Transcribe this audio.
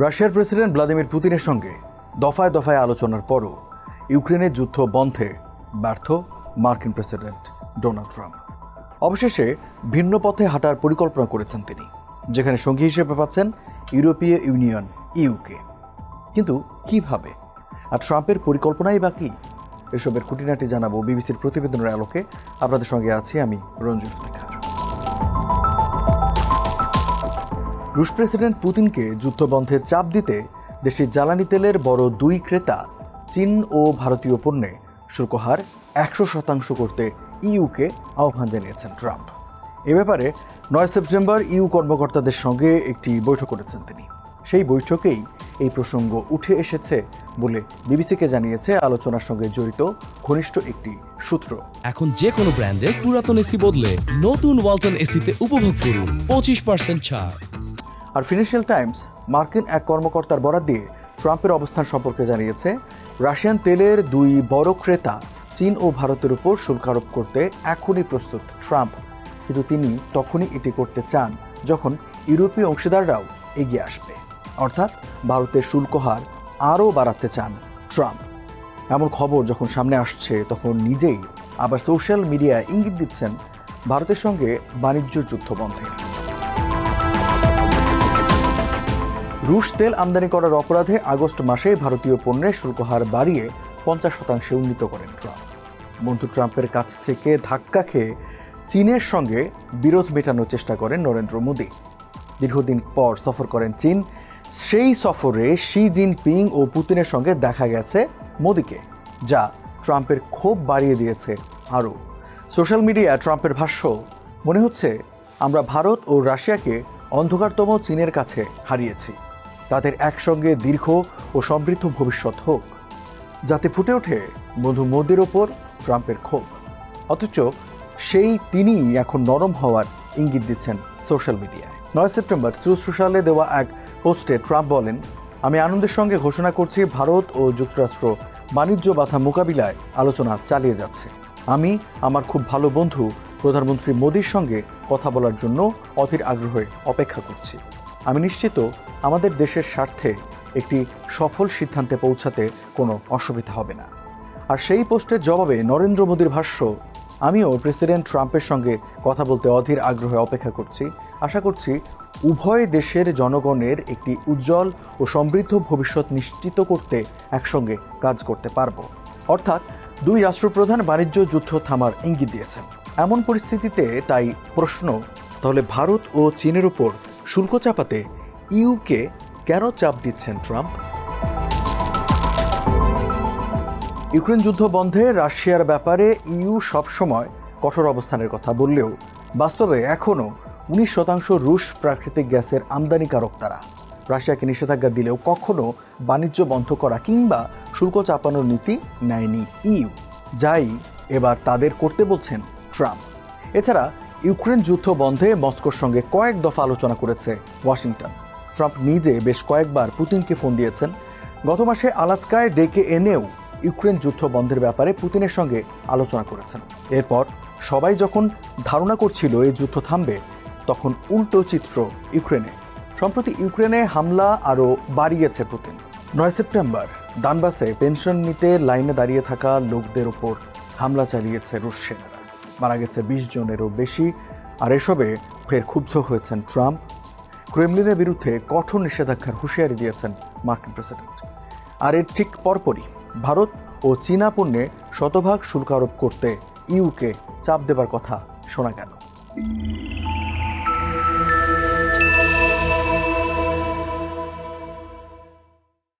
রাশিয়ার president Vladimir পুতিনের সঙ্গে দফায় দফায় আলোচনার পরও ইউক্রেনের যুদ্ধ বন্ধে ব্যর্থ মার্কিন প্রেসিডেন্ট ডোনাল্ড ট্রাম্প। অবশেষে ভিন্ন পথে হাঁটার পরিকল্পনা করেছেন তিনি, যেখানে সঙ্গী হিসেবে পাচ্ছেন ইউরোপীয় ইউনিয়ন ইউকে। কিন্তু কীভাবে? আর ট্রাম্পের পরিকল্পনাই বা কি? এসবের খুঁটিনাটি জানাব বিবিসির প্রতিবেদনের আলোকে। আপনাদের সঙ্গে আছি আমি রঞ্জু ইফতেখার রুশ প্রেসিডেন্ট পুতিনকে যুদ্ধবন্ধে চাপ দিতে দেশটির জ্বালানি তেলের বড় দুই ক্রেতা, চীন ও ভারতীয় পণ্যে শুল্ক হার একশো শতাংশ করতে ইউকে আহ্বান জানিয়েছেন ট্রাম্প। এ ব্যাপারে নয় সেপ্টেম্বর ইউ কর্মকর্তাদের সঙ্গে একটি বৈঠক করেছেন তিনি। সেই বৈঠকেই এই প্রসঙ্গ উঠে এসেছে বলে বিবিসিকে জানিয়েছে আলোচনার সঙ্গে জড়িত ঘনিষ্ঠ একটি সূত্র। এখন যে কোনো ব্র্যান্ডের পুরাতন এসি বদলে নতুন ওয়ালটন এসিতে উপভোগ করুন পঁচিশ পার্সেন্ট ছাড়। আর ফিনান্সিয়াল টাইমস মার্কিন এক কর্মকর্তার বরাদ দিয়ে ট্রাম্পের অবস্থান সম্পর্কে জানিয়েছে, রাশিয়ান তেলের দুই বড় ক্রেতা চীন ও ভারতের উপর শুল্ক আরোপ করতে এখনই প্রস্তুত ট্রাম্প। কিন্তু তিনি তখনই এটি করতে চান যখন ইউরোপীয় অংশীদাররাও এগিয়ে আসবে। অর্থাৎ ভারতের শুল্ক হার আরও বাড়াতে চান ট্রাম্প। এমন খবর যখন সামনে আসছে, তখন নিজেই আবার সোশ্যাল মিডিয়ায় ইঙ্গিত দিচ্ছেন ভারতের সঙ্গে বাণিজ্য যুদ্ধ বন্ধে। রুশ তেল আমদানি করার অপরাধে আগস্ট মাসে ভারতীয় পণ্যের শুল্ক হার বাড়িয়ে পঞ্চাশ শতাংশে উন্নীত করেন ট্রাম্প। বন্ধু ট্রাম্পের কাছ থেকে ধাক্কা খেয়ে চীনের সঙ্গে বিরোধ মেটানোর চেষ্টা করেন নরেন্দ্র মোদী। দীর্ঘদিন পর সফর করেন চীন। সেই সফরে শি জিনপিং ও পুতিনের সঙ্গে দেখা গেছে মোদীকে, যা ট্রাম্পের ক্ষোভ বাড়িয়ে দিয়েছে আরও। সোশ্যাল মিডিয়া ট্রাম্পের ভাষ্য, মনে হচ্ছে আমরা ভারত ও রাশিয়াকে অন্ধকারতম চীনের কাছে হারিয়েছি। তাদের একসঙ্গে দীর্ঘ ও সমৃদ্ধ ভবিষ্যৎ হোক, যাতে ফুটে ওঠে বন্ধু মোদির ওপর ট্রাম্পের ক্ষোভ। অথচ সেই তিনি এখন নরম হওয়ার ইঙ্গিত দিচ্ছেন সোশ্যাল মিডিয়ায়। নয় সেপ্টেম্বর সুশ্রুশালে দেওয়া এক পোস্টে ট্রাম্প বলেন, আমি আনন্দের সঙ্গে ঘোষণা করছি ভারত ও যুক্তরাষ্ট্র বাণিজ্য বাধা মোকাবিলায় আলোচনা চালিয়ে যাচ্ছে। আমি আমার খুব ভালো বন্ধু প্রধানমন্ত্রী মোদীর সঙ্গে কথা বলার জন্য অধীর আগ্রহে অপেক্ষা করছি। আমি নিশ্চিত আমাদের দেশের স্বার্থে একটি সফল সিদ্ধান্তে পৌঁছাতে কোনো অসুবিধা হবে না। আর সেই পোস্টের জবাবে নরেন্দ্র মোদীর ভাষ্য, আমিও প্রেসিডেন্ট ট্রাম্পের সঙ্গে কথা বলতে অধীর আগ্রহে অপেক্ষা করছি। আশা করছি উভয় দেশের জনগণের একটি উজ্জ্বল ও সমৃদ্ধ ভবিষ্যৎ নিশ্চিত করতে একসঙ্গে কাজ করতে পারব। অর্থাৎ দুই রাষ্ট্রপ্রধান বাণিজ্য যুদ্ধ থামার ইঙ্গিত দিয়েছেন। এমন পরিস্থিতিতে তাই প্রশ্ন, তাহলে ভারত ও চীনের উপর শুল্ক চাপাতে ইউকে কেন চাপ দিচ্ছেন ট্রাম্প? ইউক্রেন যুদ্ধ বন্ধে রাশিয়ার ব্যাপারে ইউ সবসময় কঠোর অবস্থানের কথা বললেও বাস্তবে এখনও উনিশ শতাংশ রুশ প্রাকৃতিক গ্যাসের আমদানিকারক তারা। রাশিয়াকে নিষেধাজ্ঞা দিলেও কখনো বাণিজ্য বন্ধ করা কিংবা শুল্ক চাপানোর নীতি নেয়নি ইউ, যাই এবার তাদের করতে বলছেন ট্রাম্প। এছাড়া ইউক্রেন যুদ্ধ বন্ধে মস্কোর সঙ্গে কয়েক দফা আলোচনা করেছে ওয়াশিংটন। ট্রাম্প নিজে বেশ কয়েকবার পুতিনকে ফোন দিয়েছেন। গত মাসে আলাস্কায় ডেকে এনেও ইউক্রেন যুদ্ধ বন্ধের ব্যাপারে পুতিনের সঙ্গে আলোচনা করেছেন। এরপর সবাই যখন ধারণা করছিল এই যুদ্ধ থামবে, তখন উল্টো চিত্র ইউক্রেনে। সম্প্রতি ইউক্রেনে হামলা আরও বাড়িয়েছে পুতিন। নয় সেপ্টেম্বর, দানবাসে পেনশন নিতে লাইনে দাঁড়িয়ে থাকা লোকদের ওপর হামলা চালিয়েছে রুশ সেনারা মারা গেছে বিশ জনেরও বেশি। আর এসবে ফের ক্ষুব্ধ হয়েছেন ট্রাম্প। ক্রেমলিনের বিরুদ্ধে কঠোর নিষেধাজ্ঞার হুঁশিয়ারি দিয়েছেন মার্কিন প্রেসিডেন্ট। আর এর ঠিক পরপরই ভারত ও চীনা পণ্যে শতভাগ শুল্ক আরোপ করতে ইউকে চাপ দেবার কথা শোনা গেল।